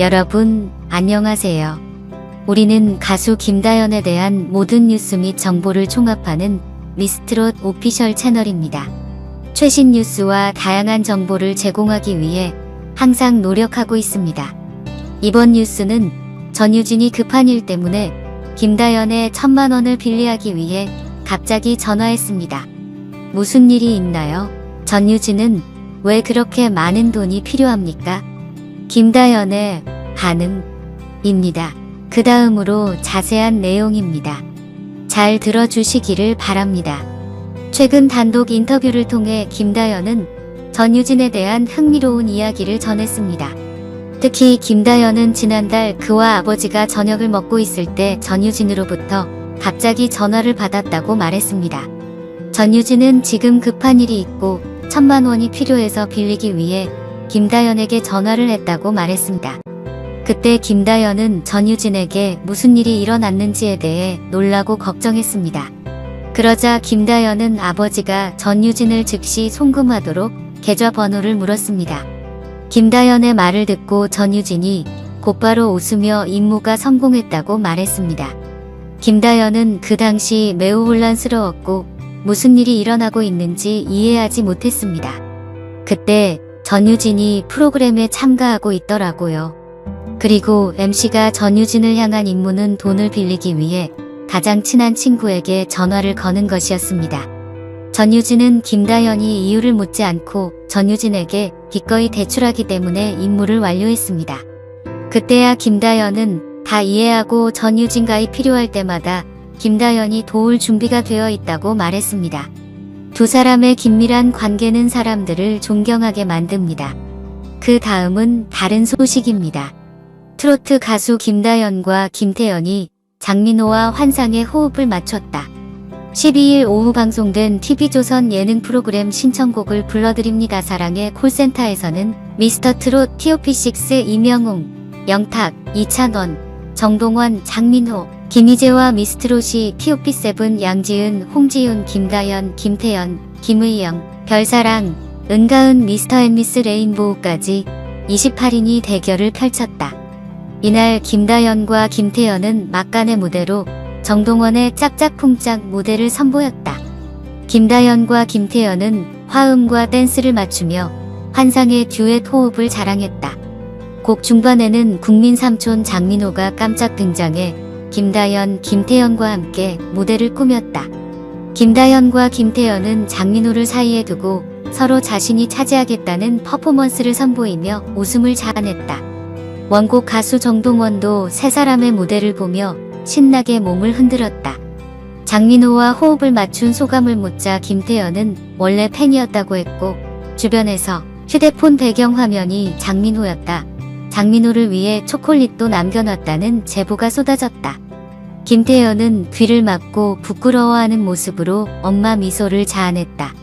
여러분, 안녕하세요. 우리는 가수 김다연에 대한 모든 뉴스 및 정보를 총합하는 미스트롯 오피셜 채널입니다. 최신 뉴스와 다양한 정보를 제공하기 위해 항상 노력하고 있습니다. 이번 뉴스는 전유진이 급한 일 때문에 김다연의 천만 원을 빌리하기 위해 갑자기 전화했습니다. 무슨 일이 있나요? 전유진은 왜 그렇게 많은 돈이 필요합니까? 김다연의 반응입니다. 그 다음으로 자세한 내용입니다. 잘 들어주시기를 바랍니다. 최근 단독 인터뷰를 통해 김다연은 전유진에 대한 흥미로운 이야기를 전했습니다. 특히 김다연은 지난달 그와 아버지가 저녁을 먹고 있을 때 전유진으로부터 갑자기 전화를 받았다고 말했습니다. 전유진은 지금 급한 일이 있고 천만 원이 필요해서 빌리기 위해 김다연에게 전화를 했다고 말했습니다. 그때 김다연은 전유진에게 무슨 일이 일어났는지에 대해 놀라고 걱정했습니다. 그러자 김다연은 아버지가 전유진을 즉시 송금하도록 계좌 번호를 물었습니다. 김다연의 말을 듣고 전유진이 곧바로 웃으며 임무가 성공했다고 말했습니다. 김다연은 그 당시 매우 혼란스러웠고 무슨 일이 일어나고 있는지 이해하지 못했습니다. 그때 전유진이 프로그램에 참가하고 있더라고요. 그리고 MC가 전유진을 향한 임무는 돈을 빌리기 위해 가장 친한 친구에게 전화를 거는 것이었습니다. 전유진은 김다연이 이유를 묻지 않고 전유진에게 기꺼이 대출하기 때문에 임무를 완료했습니다. 그때야 김다연은 다 이해하고 전유진과의 필요할 때마다 김다연이 도울 준비가 되어 있다고 말했습니다. 두 사람의 긴밀한 관계는 사람들을 존경하게 만듭니다. 그 다음은 다른 소식입니다. 트로트 가수 김다연과 김태연이 장민호와 환상의 호흡을 맞췄다. 12일 오후 방송된 TV조선 예능 프로그램 신청곡을 불러드립니다. 사랑의 콜센터에서는 미스터 트롯 TOP6 이명웅, 영탁, 이찬원, 정동원, 장민호, 김희재와 미스트롯이 TOP7 양지은, 홍지윤, 김다연, 김태연, 김의영, 별사랑, 은가은, 미스터 앤 미스 레인보우까지 28인이 대결을 펼쳤다. 이날 김다연과 김태연은 막간의 무대로 정동원의 짝짝쿵짝 무대를 선보였다. 김다연과 김태연은 화음과 댄스를 맞추며 환상의 듀엣 호흡을 자랑했다. 곡 중반에는 국민 삼촌 장민호가 깜짝 등장해 김다연, 김태연과 함께 무대를 꾸몄다. 김다연과 김태연은 장민호를 사이에 두고 서로 자신이 차지하겠다는 퍼포먼스를 선보이며 웃음을 자아냈다. 원곡 가수 정동원도 세 사람의 무대를 보며 신나게 몸을 흔들었다. 장민호와 호흡을 맞춘 소감을 묻자 김태연은 원래 팬이었다고 했고 주변에서 휴대폰 배경 화면이 장민호였다. 장민호를 위해 초콜릿도 남겨놨다는 제보가 쏟아졌다. 김태연은 귀를 막고 부끄러워하는 모습으로 엄마 미소를 자아냈다.